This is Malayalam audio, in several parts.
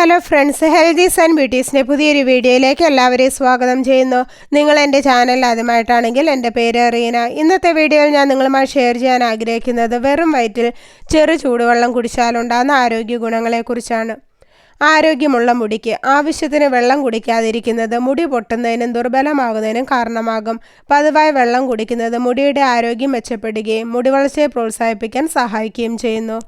ഹലോ ഫ്രണ്ട്സ് ഹെൽതീസ് ആൻഡ് ബ്യൂട്ടീസിന്റെ പുതിയൊരു വീഡിയോയിലേക്ക് എല്ലാവരെയും സ്വാഗതം ചെയ്യുന്നു. നിങ്ങൾ എന്റെ ചാനൽ ആദ്യമായിട്ടാണെങ്കിൽ എന്റെ പേര് റീന. ഇന്നത്തെ വീഡിയോയിൽ ഞാൻ നിങ്ങളുമായി ഷെയർ ചെയ്യാൻ ആഗ്രഹിക്കുന്നത് വെറും വയറ്റിൽ ചെറു ചൂടുവെള്ളം കുടിച്ചാലുണ്ടാകുന്ന ആരോഗ്യ ഗുണങ്ങളെക്കുറിച്ചാണ്. ആരോഗ്യമുള്ള മുടിക്ക് ആവശ്യത്തിന് വെള്ളം കുടിക്കാതിരിക്കുന്നത് മുടി പൊട്ടുന്നതിനും ദുർബലമാകുന്നതിനും കാരണമാകും. പതിവായി വെള്ളം കുടിക്കുന്നത് മുടിയുടെ ആരോഗ്യം മെച്ചപ്പെടുകയും മുടി വളർച്ചയെ പ്രോത്സാഹിപ്പിക്കാൻ സഹായിക്കുകയും ചെയ്യുന്നു.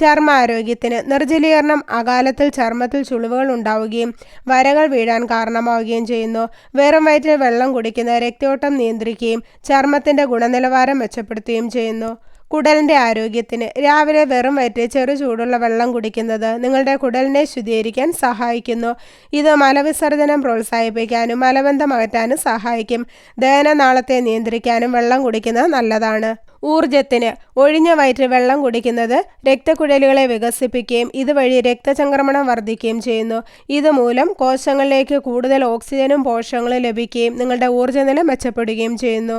ചർമ്മ ആരോഗ്യത്തിന് നിർജലീകരണം അകാലത്തിൽ ചർമ്മത്തിൽ ചുളിവുകൾ ഉണ്ടാവുകയും വരകൾ വീഴാൻ കാരണമാവുകയും ചെയ്യുന്നു. വെറും വയറ്റിൽ വെള്ളം കുടിക്കുന്ന രക്തയോട്ടം നിയന്ത്രിക്കുകയും ചർമ്മത്തിന്റെ ഗുണനിലവാരം മെച്ചപ്പെടുത്തുകയും ചെയ്യുന്നു. കുടലിന്റെ ആരോഗ്യത്തിന് രാവിലെ വെറും വയറ്റിൽ ചെറു ചൂടുള്ള വെള്ളം കുടിക്കുന്നത് നിങ്ങളുടെ കുടലിനെ ശുദ്ധീകരിക്കാൻ സഹായിക്കുന്നു. ഇത് മലവിസർജനം പ്രോത്സാഹിപ്പിക്കാനും മലബന്ധം അകറ്റാനും സഹായിക്കും. ദഹനനാളത്തെ നിയന്ത്രിക്കാനും വെള്ളം കുടിക്കുന്നത് നല്ലതാണ്. ഊർജത്തിന് ഒഴിഞ്ഞ വയറ്റിൽ വെള്ളം കുടിക്കുന്നത് രക്തക്കുഴലുകളെ വികസിപ്പിക്കുകയും ഇതുവഴി രക്തചംക്രമണം വർദ്ധിക്കുകയും ചെയ്യുന്നു. ഇതുമൂലം കോശങ്ങളിലേക്ക് കൂടുതൽ ഓക്സിജനും പോഷകങ്ങളും ലഭിക്കുകയും നിങ്ങളുടെ ഊർജനില മെച്ചപ്പെടുകയും ചെയ്യുന്നു.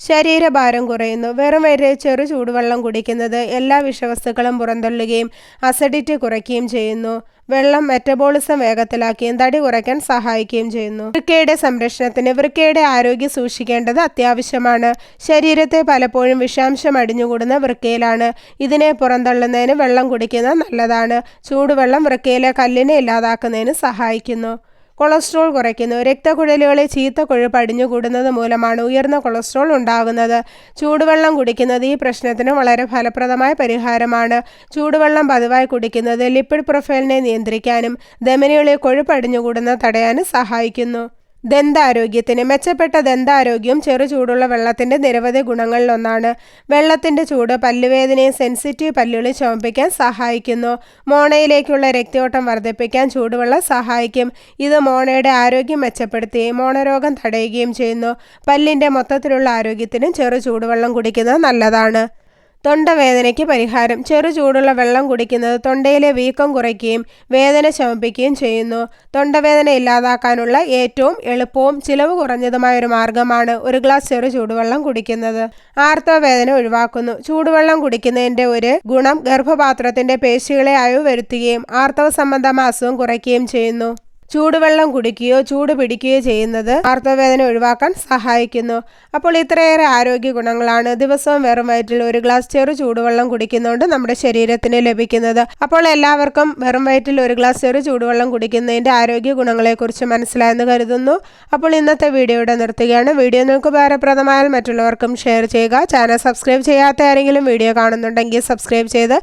ശരീരഭാരം കുറയുന്നു. വെറും വരെ ചെറു ചൂടുവെള്ളം കുടിക്കുന്നത് എല്ലാ വിഷവസ്തുക്കളും പുറന്തള്ളുകയും അസിഡിറ്റി കുറയ്ക്കുകയും ചെയ്യുന്നു. വെള്ളം മെറ്റബോളിസം വേഗത്തിലാക്കുകയും തടി കുറയ്ക്കാൻ സഹായിക്കുകയും ചെയ്യുന്നു. വൃക്കയുടെ സംരക്ഷണത്തിന് വൃക്കയുടെ ആരോഗ്യം സൂക്ഷിക്കേണ്ടത് അത്യാവശ്യമാണ്. ശരീരത്തെ പലപ്പോഴും വിഷാംശം അടിഞ്ഞുകൂടുന്ന വൃക്കയിലാണ്. ഇതിനെ പുറന്തള്ളുന്നതിന് വെള്ളം കുടിക്കുന്നത് നല്ലതാണ്. ചൂടുവെള്ളം വൃക്കയിലെ കല്ലിനെ ഇല്ലാതാക്കുന്നതിന് സഹായിക്കുന്നു. കൊളസ്ട്രോൾ കുറയ്ക്കുന്നു. രക്തക്കുഴലുകളെ ചീത്ത കൊഴുപ്പ് അടിഞ്ഞുകൂടുന്നത് മൂലമാണ് ഉയർന്ന കൊളസ്ട്രോൾ ഉണ്ടാകുന്നത് ചൂടുവെള്ളം കുടിക്കുന്നത് ഈ പ്രശ്നത്തിന് വളരെ ഫലപ്രദമായ പരിഹാരമാണ്. ചൂടുവെള്ളം പതിവായി കുടിക്കുന്നത് ലിപ്പിഡ് പ്രൊഫൈലിനെ നിയന്ത്രിക്കാനും ധമനികളിൽ കൊഴുപ്പ് അടിഞ്ഞുകൂടുന്നത് തടയാനും സഹായിക്കുന്നു. ദന്താരോഗ്യത്തിന്. മെച്ചപ്പെട്ട ദന്താരോഗ്യം ചെറു ചൂടുള്ള വെള്ളത്തിന്റെ നിരവധി ഗുണങ്ങളിലൊന്നാണ്. വെള്ളത്തിന്റെ ചൂട് പല്ലുവേദനയും സെൻസിറ്റീവ് പല്ലുകളി ചുമപ്പിക്കാൻ സഹായിക്കുന്നു. മോണയിലേക്കുള്ള രക്തയോട്ടം വർദ്ധിപ്പിക്കാൻ ചൂടുവെള്ളം സഹായിക്കും. ഇത് മോണയുടെ ആരോഗ്യം മെച്ചപ്പെടുത്തുകയും മോണരോഗം തടയുകയും ചെയ്യുന്നു. പല്ലിന്റെ മൊത്തത്തിലുള്ള ആരോഗ്യത്തിനും ചെറു ചൂടുവെള്ളം കുടിക്കുന്നത് നല്ലതാണ്. തൊണ്ടവേദനയ്ക്ക് പരിഹാരം. ചെറു ചൂടുള്ള വെള്ളം കുടിക്കുന്നത് തൊണ്ടയിലെ വീക്കം കുറയ്ക്കുകയും വേദന ശമിപ്പിക്കുകയും ചെയ്യുന്നു. തൊണ്ടവേദന ഇല്ലാതാക്കാനുള്ള ഏറ്റവും എളുപ്പവും ചിലവ് കുറഞ്ഞതുമായ ഒരു മാർഗമാണ് ഒരു ഗ്ലാസ് ചെറു ചൂടുവെള്ളം കുടിക്കുന്നത്. ആർത്തവവേദന ഒഴിവാക്കുന്നു. ചൂടുവെള്ളം കുടിക്കുന്നതിന്റെ ഒരു ഗുണം ഗർഭപാത്രത്തിന്റെ പേശികളെ അയവ് വരുത്തുകയും ആർത്തവ സംബന്ധമായ അസുഖം കുറയ്ക്കുകയും ചെയ്യുന്നു. ചൂടുവെള്ളം കുടിക്കുകയോ ചൂട് പിടിക്കുകയോ ചെയ്യുന്നത് ആർത്തവേദന ഒഴിവാക്കാൻ സഹായിക്കുന്നു. അപ്പോൾ ഇത്രയേറെ ആരോഗ്യ ഗുണങ്ങളാണ് ദിവസവും വെറും വയറ്റിൽ ഒരു ഗ്ലാസ് ചെറു ചൂടുവെള്ളം കുടിക്കുന്നതുകൊണ്ട് നമ്മുടെ ശരീരത്തിന് ലഭിക്കുന്നത്. അപ്പോൾ എല്ലാവർക്കും വെറും വയറ്റിൽ ഒരു ഗ്ലാസ് ചെറു ചൂടുവെള്ളം കുടിക്കുന്നതിന്റെ ആരോഗ്യ ഗുണങ്ങളെക്കുറിച്ച് മനസ്സിലായെന്ന് കരുതുന്നു. അപ്പോൾ ഇന്നത്തെ വീഡിയോ ഇവിടെ നിർത്തുകയാണ്. വീഡിയോ നിങ്ങൾക്ക് ഉപകാരപ്രദമായാൽ മറ്റുള്ളവർക്കും ഷെയർ ചെയ്യുക. ചാനൽ സബ്സ്ക്രൈബ് ചെയ്യാത്ത ആരെങ്കിലും വീഡിയോ കാണുന്നുണ്ടെങ്കിൽ സബ്സ്ക്രൈബ് ചെയ്ത്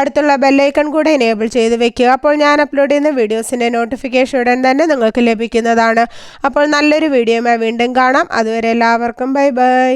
അടുത്തുള്ള ബെല്ലൈക്കൺ കൂടെ എനേബിൾ ചെയ്ത് വെക്കുക. അപ്പോൾ ഞാൻ അപ്ലോഡ് ചെയ്യുന്ന വീഡിയോസിന്റെ നോട്ടിഫിക്കേഷൻ ഉടൻ തന്നെ നിങ്ങൾക്ക് ലഭിക്കുന്നതാണ്. അപ്പോൾ നല്ലൊരു വീഡിയോയുമായി വീണ്ടും കാണാം. അതുവരെ എല്ലാവർക്കും ബൈ ബൈ.